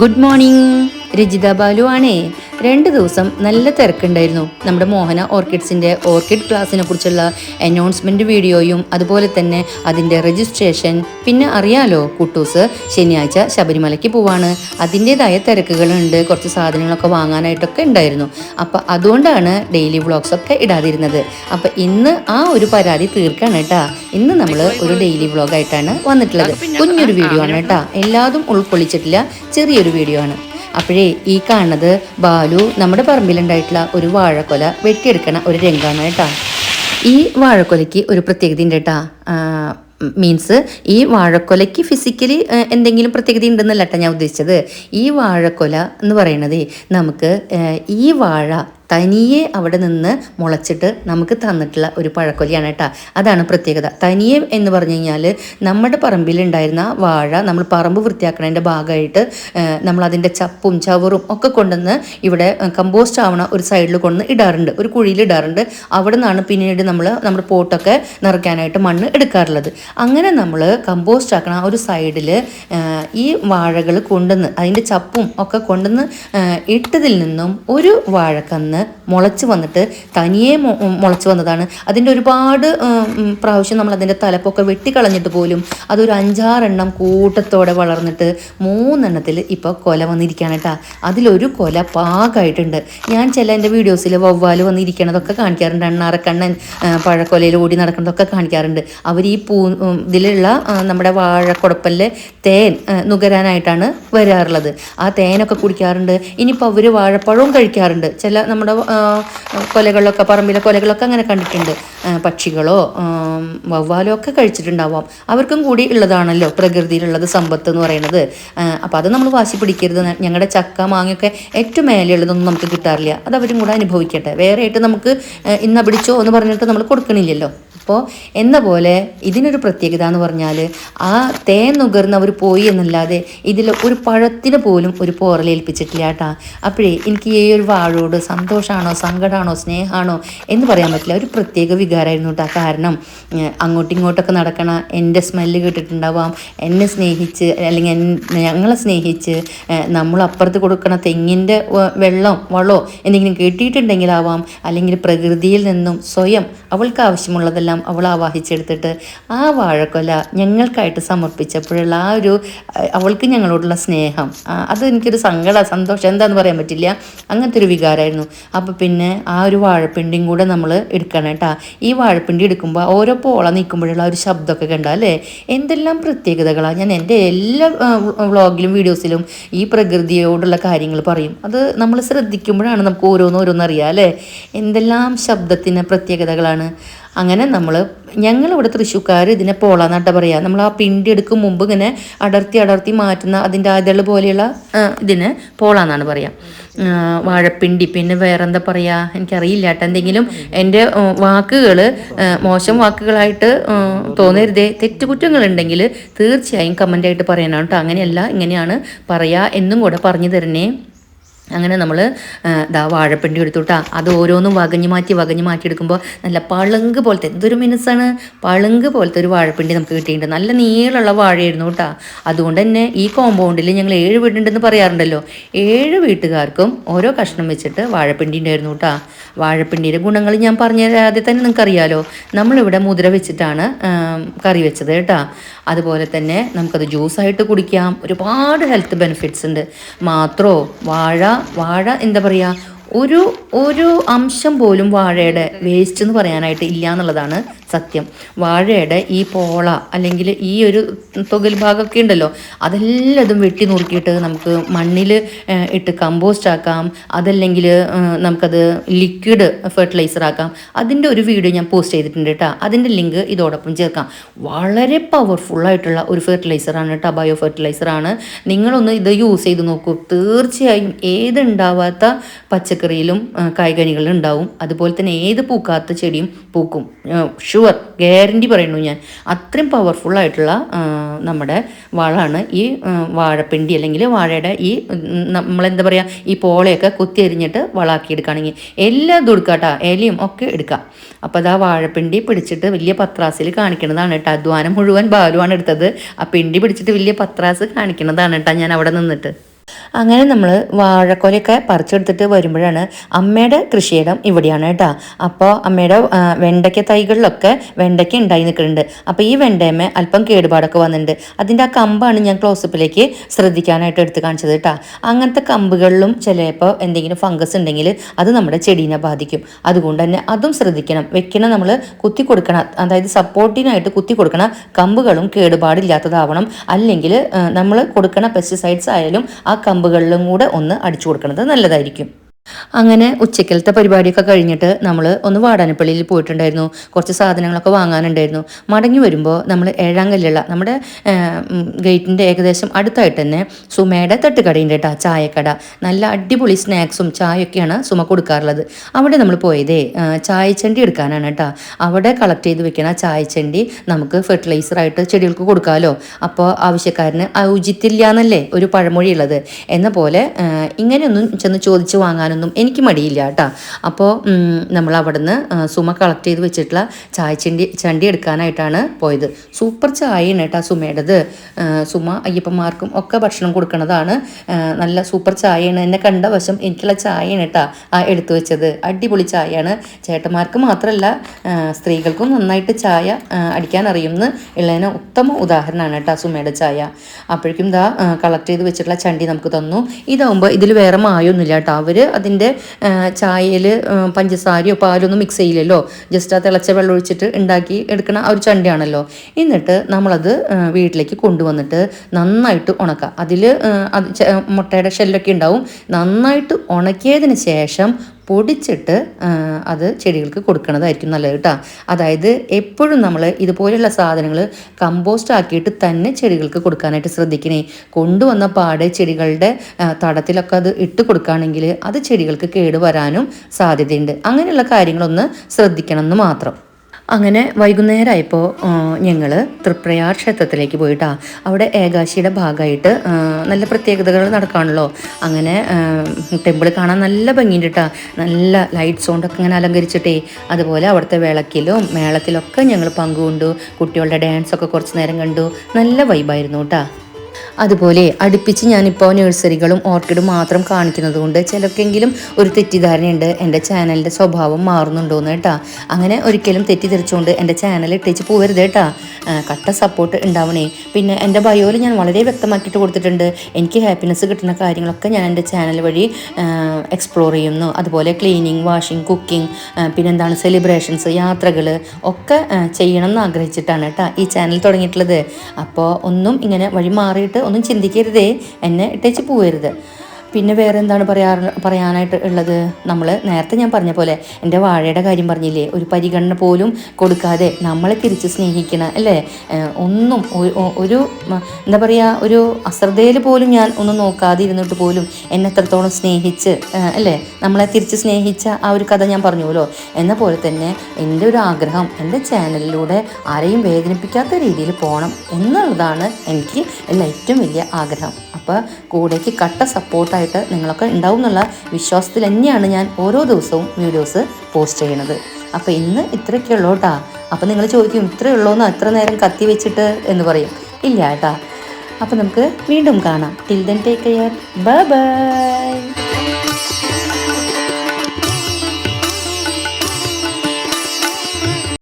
Good morning. Rajitha Balu ആണേ രണ്ട് ദിവസം നല്ല തിരക്കുണ്ടായിരുന്നു. നമ്മുടെ മോഹന ഓർക്കിഡ്സിന്റെ ഓർക്കിഡ് ക്ലാസ്സിനെ കുറിച്ചുള്ള അനൗൺസ്മെന്റ് വീഡിയോയും അതുപോലെ തന്നെ അതിന്റെ രജിസ്ട്രേഷൻ പിന്നെ അറിയാലോ കുട്ടൂസ് ശനിയാഴ്ച ശബരിമലയ്ക്ക് പോവാണ്. അതിന്റേതായ തിരക്കുകളുണ്ട്. കുറച്ച് സാധനങ്ങളൊക്കെ വാങ്ങാനായിട്ടൊക്കെ ഉണ്ടായിരുന്നു. അപ്പം അതുകൊണ്ടാണ് ഡെയിലി വ്ളോഗ്സ് ഒക്കെ ഇടാതിരുന്നത്. അപ്പം ഇന്ന് ആ ഒരു പരാതി തീർക്കാണ് കേട്ടാ ഇന്ന് നമ്മൾ ഒരു ഡെയിലി വ്ളോഗായിട്ടാണ് വന്നിട്ടുള്ളത്. കുഞ്ഞൊരു വീഡിയോ ആണ് കേട്ടാ എല്ലാതും ഉൾക്കൊള്ളിച്ചിട്ടില്ല. ചെറിയൊരു വീഡിയോ ആണ്. അപ്പോഴേ ഈ കാണുന്നത് ബാലു നമ്മുടെ പറമ്പിലുണ്ടായിട്ടുള്ള ഒരു വാഴക്കൊല വെട്ടിയെടുക്കണ ഒരു രംഗമാണ് കേട്ടോ. ഈ വാഴക്കൊലയ്ക്ക് ഒരു പ്രത്യേകത ഉണ്ട് കേട്ടാ. മീൻസ് ഈ വാഴക്കൊലയ്ക്ക് ഫിസിക്കലി എന്തെങ്കിലും പ്രത്യേകത ഉണ്ടെന്നല്ല കേട്ടോ ഞാൻ ഉദ്ദേശിച്ചത്. ഈ വാഴക്കൊല എന്ന് പറയുന്നത് നമുക്ക് ഈ വാഴ തനിയെ അവിടെ നിന്ന് മുളച്ചിട്ട് നമുക്ക് തന്നിട്ടുള്ള ഒരു പഴക്കൊലിയാണ് കേട്ടോ അതാണ് പ്രത്യേകത. തനിയെ എന്ന് പറഞ്ഞു കഴിഞ്ഞാൽ നമ്മുടെ പറമ്പിലുണ്ടായിരുന്ന വാഴ നമ്മൾ പറമ്പ് വൃത്തിയാക്കണതിന്റെ ഭാഗമായിട്ട് നമ്മൾ അതിന്റെ ചപ്പും ചവറും ഒക്കെ കൊണ്ടുവന്ന് ഇവിടെ കമ്പോസ്റ്റ് ആവണ ഒരു സൈഡിൽ കൊണ്ടുവന്ന് ഇടാറുണ്ട്. ഒരു കുഴിയിൽ ഇടാറുണ്ട്. അവിടെ നിന്നാണ് പിന്നീട് നമ്മൾ നമ്മുടെ പോട്ടൊക്കെ നിറയ്ക്കാനായിട്ട് മണ്ണ് എടുക്കാറുള്ളത്. അങ്ങനെ നമ്മൾ കമ്പോസ്റ്റ് ആക്കണ ഒരു സൈഡിൽ ഈ വാഴകൾ കൊണ്ടുവന്ന് അതിന്റെ ചപ്പും ഒക്കെ കൊണ്ടുവന്ന് ഇട്ടതിൽ നിന്നും ഒരു വാഴക്കന്ന് മുളച്ച് വന്നിട്ട് തനിയെ മുളച്ച് വന്നതാണ്. അതിന്റെ ഒരുപാട് പ്രാവശ്യം നമ്മൾ അതിന്റെ തലപ്പൊക്കെ വെട്ടിക്കളഞ്ഞിട്ട് പോലും അതൊരു അഞ്ചാറെണ്ണം കൂട്ടത്തോടെ വളർന്നിട്ട് മൂന്നെണ്ണത്തിൽ ഇപ്പോൾ കൊല വന്നിരിക്കുകയാണ് കേട്ടോ. അതിലൊരു കൊല പാകമായിട്ടുണ്ട് ഞാൻ ചില എന്റെ വീഡിയോസിൽ വവ്വാൽ വന്നിരിക്കണതൊക്കെ കാണിക്കാറുണ്ട്. അണ്ണാറക്കണ്ണൻ പഴക്കൊലയിൽ ഓടി നടക്കുന്നതൊക്കെ കാണിക്കാറുണ്ട്. അവർ ഈ പൂ ഇതിലുള്ള നമ്മുടെ വാഴക്കുടപ്പലിലെ തേൻ നുകരാനായിട്ടാണ് വരാറുള്ളത്. ആ തേനൊക്കെ കുടിക്കാറുണ്ട്. ഇനിയിപ്പോൾ അവർ വാഴപ്പഴവും കഴിക്കാറുണ്ട്. ചില നമ്മുടെ ആ, കൊലകളിലൊക്കെ പറമ്പിലെ കൊലകളൊക്കെ അങ്ങനെ കണ്ടിട്ടുണ്ട്. പക്ഷികളോ വവ്വാലോ ഒക്കെ കഴിച്ചിട്ടുണ്ടാവാം. അവർക്കും കൂടി ഉള്ളതാണല്ലോ പ്രകൃതിയിലുള്ളത് സമ്പത്ത് എന്ന് പറയുന്നത്. അപ്പോൾ അത് നമ്മൾ വാശി പിടിക്കരുത്. ഞങ്ങളുടെ ചക്ക മാങ്ങയൊക്കെ ഏറ്റവും മേലെയുള്ളതൊന്നും നമുക്ക് കിട്ടാറില്ല. അത് അവരും കൂടെ അനുഭവിക്കട്ടെ. വേറെ ആയിട്ട് നമുക്ക് ഇന്ന പിടിച്ചോ എന്ന് പറഞ്ഞിട്ട് നമ്മൾ കൊടുക്കണില്ലല്ലോ. അപ്പോൾ എന്ന പോലെ ഇതിനൊരു പ്രത്യേകത എന്ന് പറഞ്ഞാൽ ആ തേൻ നുകർന്നവർ പോയി എന്നല്ലാതെ ഇതിൽ ഒരു പഴത്തിന് പോലും ഒരു പോറലേൽപ്പിച്ചിട്ടില്ല കേട്ടാ. അപ്പോഴേ എനിക്ക് ഈ ഒരു വാഴോട് സന്തോഷമാണോ സങ്കടമാണോ സ്നേഹമാണോ എന്ന് പറയാൻ പറ്റില്ല. ഒരു പ്രത്യേക വികാരമായിരുന്നു കേട്ടോ. കാരണം അങ്ങോട്ടും ഇങ്ങോട്ടൊക്കെ നടക്കണ എന്റെ സ്മെല്ല് കേട്ടിട്ടുണ്ടാവാം. എന്നെ സ്നേഹിച്ച് അല്ലെങ്കിൽ ഞങ്ങളെ സ്നേഹിച്ച് നമ്മൾ അപ്പുറത്ത് കൊടുക്കണ തെങ്ങിന്റെ വെള്ളം വളോ എന്തെങ്കിലും കേട്ടിട്ടുണ്ടെങ്കിലാവാം. അല്ലെങ്കിൽ പ്രകൃതിയിൽ നിന്നും സ്വയം അവൾക്ക് ആവശ്യമുള്ളതെല്ലാം അവൾ ആവാഹിച്ചെടുത്തിട്ട് ആ വാഴക്കൊല ഞങ്ങൾക്കായിട്ട് സമർപ്പിച്ചപ്പോഴുള്ള ആ ഒരു അവൾക്ക് ഞങ്ങളോടുള്ള സ്നേഹം. അത് എനിക്കൊരു സങ്കട സന്തോഷം എന്താന്ന് പറയാൻ പറ്റില്ല. അങ്ങനത്തെ ഒരു വികാരമായിരുന്നു അപ്പോൾ പിന്നെ ആ ഒരു വാഴപ്പിണ്ടിയും കൂടെ നമ്മൾ എടുക്കണം കേട്ടാ. ഈ വാഴപ്പിണ്ടി എടുക്കുമ്പോൾ ഓരോ പോള നിൽക്കുമ്പോഴുള്ള ഒരു ശബ്ദമൊക്കെ കണ്ട അല്ലേ? എന്തെല്ലാം പ്രത്യേകതകളാണ് ഞാൻ എന്റെ എല്ലാ വ്ളോഗിലും വീഡിയോസിലും ഈ പ്രകൃതിയോടുള്ള കാര്യങ്ങൾ പറയും. അത് നമ്മൾ ശ്രദ്ധിക്കുമ്പോഴാണ് നമുക്ക് ഓരോന്നോരോന്നറിയാം അല്ലേ? എന്തെല്ലാം ശബ്ദത്തിന് പ്രത്യേകതകളാണ്. അങ്ങനെ നമ്മൾ ഞങ്ങളിവിടെ തൃശ്ശൂക്കാർ ഇതിനെ പോളാന്നാട്ട പറയുക നമ്മൾ ആ പിണ്ടി എടുക്കും മുമ്പ് ഇങ്ങനെ അടർത്തി അടർത്തി മാറ്റുന്ന അതിന്റെ അതൾ പോലെയുള്ള ഇതിന് പോളാന്നാണ് പറയുക വാഴപ്പിണ്ടി. പിന്നെ വേറെന്താ പറയുക എനിക്കറിയില്ല കേട്ടോ എന്തെങ്കിലും എന്റെ വാക്കുകൾ മോശം വാക്കുകളായിട്ട് തോന്നരുതേ. തെറ്റുകുറ്റങ്ങളുണ്ടെങ്കിൽ തീർച്ചയായും കമന്റായിട്ട് പറയാനാണ് കേട്ടോ അങ്ങനെയല്ല ഇങ്ങനെയാണ് പറയുക എന്നും കൂടെ പറഞ്ഞു തരണേ അങ്ങനെ നമ്മൾ ദാ വാഴപ്പിണ്ടി എടുത്തുട്ടാ. അത് ഓരോന്നും വകഞ്ഞു മാറ്റി വകഞ്ഞു മാറ്റി എടുക്കുമ്പോൾ നല്ല പളുങ്ക് പോലത്തെ എന്തൊരു മിനുസാണ്. പളുങ്ക് പോലത്തെ ഒരു വാഴപ്പിണ്ടി നമുക്ക് കിട്ടിയിട്ടുണ്ട്. നല്ല നീളമുള്ള വാഴയായിരുന്നു കേട്ടാ. അതുകൊണ്ട് തന്നെ ഈ കോമ്പൗണ്ടിൽ ഞങ്ങൾ ഏഴ് വീടുണ്ടെന്ന് പറയാറുണ്ടല്ലോ. ഏഴ് വീട്ടുകാർക്കും ഓരോ കഷ്ണം വെച്ചിട്ട് വാഴപ്പിണ്ടി ഉണ്ടായിരുന്നു കേട്ടാ. വാഴപ്പിണ്ടിയുടെ ഗുണങ്ങൾ ഞാൻ പറഞ്ഞ ആദ്യം തന്നെ നിങ്ങൾക്കറിയാലോ. നമ്മളിവിടെ മുദ്ര വെച്ചിട്ടാണ് കറി വെച്ചത് കേട്ടാ. അതുപോലെ തന്നെ നമുക്കത് ജ്യൂസായിട്ട് കുടിക്കാം. ഒരുപാട് ഹെൽത്ത് ബെനിഫിറ്റ്സ് ഉണ്ട്. മാത്രോ വാഴ വാഴ എന്താ പറയുക ഒരു ഒരു അംശം പോലും വാഴയുടെ വേസ്റ്റ് എന്ന് പറയാനായിട്ട് ഇല്ല എന്നുള്ളതാണ് സത്യം. വാഴയുടെ ഈ പോള അല്ലെങ്കിൽ ഈ ഒരു തുകൽ ഭാഗമൊക്കെ ഉണ്ടല്ലോ അതെല്ലാതും വെട്ടി നുറുക്കിയിട്ട് നമുക്ക് മണ്ണിൽ ഇട്ട് കമ്പോസ്റ്റ് ആക്കാം. അതല്ലെങ്കിൽ നമുക്കത് ലിക്വിഡ് ഫെർട്ടിലൈസർ ആക്കാം. അതിന്റെ ഒരു വീഡിയോ ഞാൻ പോസ്റ്റ് ചെയ്തിട്ടുണ്ട് കേട്ടോ അതിന്റെ ലിങ്ക് ഇതോടൊപ്പം ചേർക്കാം. വളരെ പവർഫുള്ളായിട്ടുള്ള ഒരു ഫെർട്ടിലൈസറാണ് കേട്ടോ ബയോ ഫെർട്ടിലൈസറാണ് നിങ്ങളൊന്ന് ഇത് യൂസ് ചെയ്ത് നോക്കൂ. തീർച്ചയായും ഏതുണ്ടാവാത്ത പച്ചക്കറിയിലും കായ്കനികളിലും ഉണ്ടാവും അതുപോലെ തന്നെ ഏത് പൂക്കാത്ത ചെടിയും പൂക്കും. ഷുവർ ഗ്യാരണ്ടി പറയുന്നു ഞാൻ. അത്രയും പവർഫുൾ ആയിട്ടുള്ള നമ്മുടെ വളമാണ് ഈ വാഴപ്പിണ്ടി അല്ലെങ്കിൽ വാഴയുടെ ഈ നമ്മളെന്താ പറയുക ഈ പോളയൊക്കെ കുത്തി എറിഞ്ഞിട്ട് വളാക്കി എടുക്കുകയാണെങ്കിൽ എല്ലാം ഇതും എടുക്കാം കേട്ടോ. ഇലയും ഒക്കെ എടുക്കാം. അപ്പോൾ അത് വാഴപ്പിണ്ടി പിടിച്ചിട്ട് വലിയ പത്രാസിൽ കാണിക്കുന്നതാണ് കേട്ടോ. അധ്വാനം മുഴുവൻ ബാലുവാണ് എടുത്തത്. ആ പിണ്ടി പിടിച്ചിട്ട് വലിയ പത്രാസ് കാണിക്കുന്നതാണ് കേട്ടോ ഞാൻ അവിടെ നിന്നിട്ട്. അങ്ങനെ നമ്മൾ വാഴക്കോലൊക്കെ പറിച്ചെടുത്തിട്ട് വരുമ്പോഴാണ് അമ്മയുടെ കൃഷിയിടം ഇവിടെയാണ് കേട്ടോ. അപ്പോൾ അമ്മയുടെ വെണ്ടയ്ക്ക തൈകളിലൊക്കെ വെണ്ടയ്ക്ക ഉണ്ടായി നിൽക്കുന്നുണ്ട്. അപ്പോൾ ഈ വെണ്ടയമ്മ അല്പം കേടുപാടൊക്കെ വന്നിട്ടുണ്ട്. അതിന്റെ ആ കമ്പാണ് ഞാൻ ക്ലോസപ്പിലേക്ക് ശ്രദ്ധിക്കാനായിട്ട് എടുത്ത് കാണിച്ചത് കേട്ടോ. അങ്ങനത്തെ കമ്പുകളിലും ചിലപ്പോൾ എന്തെങ്കിലും ഫംഗസ് ഉണ്ടെങ്കിൽ അത് നമ്മുടെ ചെടീനെ ബാധിക്കും. അതുകൊണ്ട് തന്നെ അതും ശ്രദ്ധിക്കണം. വെക്കണ നമ്മൾ കുത്തി കൊടുക്കണം. അതായത് സപ്പോർട്ടിനായിട്ട് കുത്തി കൊടുക്കണ കമ്പുകളും കേടുപാടില്ലാത്തതാവണം. അല്ലെങ്കിൽ നമ്മൾ കൊടുക്കണ പെസ്റ്റിസൈഡ്സ് ആയാലും ആ കമ്പുകളിലും കൂടെ ഒന്ന് അടിച്ചു കൊടുക്കുന്നത് നല്ലതായിരിക്കും. അങ്ങനെ ഉച്ചക്കലത്തെ പരിപാടിയൊക്കെ കഴിഞ്ഞിട്ട് നമ്മൾ ഒന്ന് വാടാനപ്പള്ളിയിൽ പോയിട്ടുണ്ടായിരുന്നു. കുറച്ച് സാധനങ്ങളൊക്കെ വാങ്ങാനുണ്ടായിരുന്നു. മടങ്ങി വരുമ്പോൾ നമ്മൾ ഏഴാം കല്ലുള്ള നമ്മുടെ ഗേറ്റിന്റെ ഏകദേശം അടുത്തായിട്ട് തന്നെ സുമയുടെ തട്ടുകടയുണ്ട് കേട്ടോ ചായക്കട. നല്ല അടിപൊളി സ്നാക്സും ചായയൊക്കെയാണ് സുമ കൊടുക്കാറുള്ളത്. അവിടെ നമ്മൾ പോയതേ ചായച്ചണ്ടി എടുക്കാനാണ് കേട്ടോ. അവിടെ കളക്ട് ചെയ്ത് വെക്കണ ചായച്ചണ്ടി നമുക്ക് ഫെർട്ടിലൈസറായിട്ട് ചെടികൾക്ക് കൊടുക്കാമല്ലോ അപ്പോൾ ആവശ്യക്കാരന് ഔചിത്യമില്ല എന്നല്ലേ ഒരു പഴമൊഴി ഉള്ളത് എന്ന പോലെ ഇങ്ങനെയൊന്നും ചെന്ന് ചോദിച്ച് വാങ്ങാനൊന്നും എനിക്ക് മടിയില്ല കേട്ടോ. അപ്പോൾ നമ്മൾ അവിടുന്ന് സുമ കളക്ട് ചെയ്ത് വെച്ചിട്ടുള്ള ചായ ചണ്ടി ചണ്ടി എടുക്കാനായിട്ടാണ് പോയത്. സൂപ്പർ ചായയാണ് കേട്ടോ സുമയുടേത് സുമ അയ്യപ്പന്മാർക്കും ഒക്കെ ഭക്ഷണം കൊടുക്കുന്നതാണ് നല്ല സൂപ്പർ ചായയാണ്. എന്നെ കണ്ട വശം എനിക്കുള്ള ചായയാണ് കേട്ടോ ആ എടുത്തു വെച്ചത്. അടിപൊളി ചായയാണ്. ചേട്ടന്മാർക്ക് മാത്രമല്ല സ്ത്രീകൾക്കും നന്നായിട്ട് ചായ അടിക്കാൻ അറിയുമെന്ന് ഉള്ളതിന് ഉത്തമ ഉദാഹരണമാണ് കേട്ടോ സുമയുടെ ചായ. അപ്പോഴേക്കും ഇതാ കളക്ട് ചെയ്ത് വെച്ചിട്ടുള്ള ചണ്ടി നമുക്ക് തന്നു. ഇതാവുമ്പോൾ ഇതിൽ വേറെ മായൊന്നുമില്ല കേട്ടോ. അവർ അതിന്റെ ചായയിൽ പഞ്ചസാരയോ പാലൊന്നും മിക്സ് ചെയ്യില്ലല്ലോ. ജസ്റ്റ് ആ തിളച്ച വെള്ളം ഒഴിച്ചിട്ട് ഉണ്ടാക്കി എടുക്കണ ആ ഒരു ചണ്ടിയാണല്ലോ. എന്നിട്ട് നമ്മളത് വീട്ടിലേക്ക് കൊണ്ടുവന്നിട്ട് നന്നായിട്ട് ഉണക്കുക അതിൽ അത് മുട്ടയുടെ ഷെല്ലൊക്കെ ഉണ്ടാവും. നന്നായിട്ട് ഉണക്കിയതിന് ശേഷം പൊടിച്ചിട്ട് അത് ചെടികൾക്ക് കൊടുക്കുന്നതായിരിക്കും നല്ലത് കേട്ടോ. അതായത് എപ്പോഴും നമ്മൾ ഇതുപോലെയുള്ള സാധനങ്ങൾ കമ്പോസ്റ്റ് ആക്കിയിട്ട് തന്നെ ചെടികൾക്ക് കൊടുക്കാനായിട്ട് ശ്രദ്ധിക്കണേ. കൊണ്ടുവന്ന പാടെ ചെടികളുടെ തടത്തിലൊക്കെ അത് ഇട്ട് കൊടുക്കുകയാണെങ്കിൽ അത് ചെടികൾക്ക് കേടുവരാനും സാധ്യതയുണ്ട്. അങ്ങനെയുള്ള കാര്യങ്ങളൊന്ന് ശ്രദ്ധിക്കണം എന്ന് മാത്രം. അങ്ങനെ വൈകുന്നേരമായപ്പോൾ ഞങ്ങൾ തൃപ്രയാർ ക്ഷേത്രത്തിലേക്ക് പോയിട്ടാ. അവിടെ ഏകാശിയുടെ ഭാഗമായിട്ട് നല്ല പ്രത്യേകതകൾ നടക്കാണല്ലോ. അങ്ങനെ ടെമ്പിൾ കാണാൻ നല്ല ഭംഗിയുണ്ട് നല്ല ലൈറ്റ്സ് കൊണ്ടൊക്കെ ഇങ്ങനെ അലങ്കരിച്ചിട്ടേ. അതുപോലെ അവിടുത്തെ വിളക്കിലും മേളത്തിലൊക്കെ ഞങ്ങൾ പങ്കുകൊണ്ടു. കുട്ടികളുടെ ഡാൻസൊക്കെ കുറച്ച് നേരം കണ്ടു. നല്ല വൈബായിരുന്നു കേട്ടോ. അതുപോലെ അടുപ്പിച്ച് ഞാനിപ്പോൾ നഴ്സറികളും ഓർക്കിഡും മാത്രം കാണിക്കുന്നത് കൊണ്ട് ചിലർക്കെങ്കിലും ഒരു തെറ്റിദ്ധാരണയുണ്ട്. എന്റെ ചാനലിന്റെ സ്വഭാവം മാറുന്നുണ്ടോയെന്ന് കേട്ടാ. അങ്ങനെ ഒരിക്കലും തെറ്റിദ്ധരിച്ചുകൊണ്ട് എന്റെ ചാനൽ ഇട്ടേച്ച് പോകരുത് കേട്ടാ. കട്ട സപ്പോർട്ട് ഉണ്ടാവണേ. പിന്നെ എന്റെ ബയോയിൽ ഞാൻ വളരെ വ്യക്തമാക്കിയിട്ട് കൊടുത്തിട്ടുണ്ട്. എനിക്ക് ഹാപ്പിനെസ് കിട്ടുന്ന കാര്യങ്ങളൊക്കെ ഞാൻ എന്റെ ചാനൽ വഴി എക്സ്പ്ലോർ ചെയ്യുന്നു. അതുപോലെ ക്ലീനിങ് വാഷിംഗ് കുക്കിംഗ് പിന്നെന്താണ് സെലിബ്രേഷൻസ് യാത്രകൾ ഒക്കെ ചെയ്യണം എന്ന് ആഗ്രഹിച്ചിട്ടാണ് കേട്ടോ ഈ ചാനൽ തുടങ്ങിയിട്ടുള്ളത്. അപ്പോൾ ഒന്നും ഇങ്ങനെ വഴി മാറിയിട്ട് ഒന്നും ചിന്തിക്കരുതേ. എന്നെ ഇട്ടേച്ച് പോകരുത് പിന്നെ വേറെ എന്താണ് പറയാറ് പറയാനായിട്ട് ഉള്ളത്? നമ്മൾ നേരത്തെ ഞാൻ പറഞ്ഞ പോലെ എന്റെ വാഴയുടെ കാര്യം പറഞ്ഞില്ലേ? ഒരു പരിഗണന പോലും കൊടുക്കാതെ നമ്മളെ തിരിച്ച് സ്നേഹിക്കണം അല്ലേ? ഒന്നും ഒരു എന്താ പറയുക ഒരു അശ്രദ്ധയിൽ പോലും ഞാൻ ഒന്നും നോക്കാതെ ഇരുന്നിട്ട് പോലും എന്നെ എത്രത്തോളം സ്നേഹിച്ച് അല്ലേ? നമ്മളെ തിരിച്ച് സ്നേഹിച്ച ആ ഒരു കഥ ഞാൻ പറഞ്ഞുവല്ലോ. എന്ന പോലെ തന്നെ എന്റെ ഒരു ആഗ്രഹം എന്റെ ചാനലിലൂടെ ആരെയും വേദനിപ്പിക്കാത്ത രീതിയിൽ പോകണം എന്നുള്ളതാണ് എനിക്ക് എല്ലാ ഏറ്റവും വലിയ ആഗ്രഹം. അപ്പോൾ കൂടേക്ക് കട്ട സപ്പോർട്ടായിട്ട് നിങ്ങളൊക്കെ ഉണ്ടാവും എന്നുള്ള വിശ്വാസത്തിൽ തന്നെയാണ് ഞാൻ ഓരോ ദിവസവും വീഡിയോസ് പോസ്റ്റ് ചെയ്യണത്. അപ്പോൾ ഇന്ന് ഇത്രയൊക്കെ ഉള്ളൂ കേട്ടാ അപ്പോൾ നിങ്ങൾ ചോദിക്കും ഇത്രയേ ഉള്ളൂന്ന്? അത്ര നേരം കത്തി വെച്ചിട്ട് എന്ന് പറയും. ഇല്ല കേട്ടാ അപ്പോൾ നമുക്ക് വീണ്ടും കാണാം. Till then take care bye bye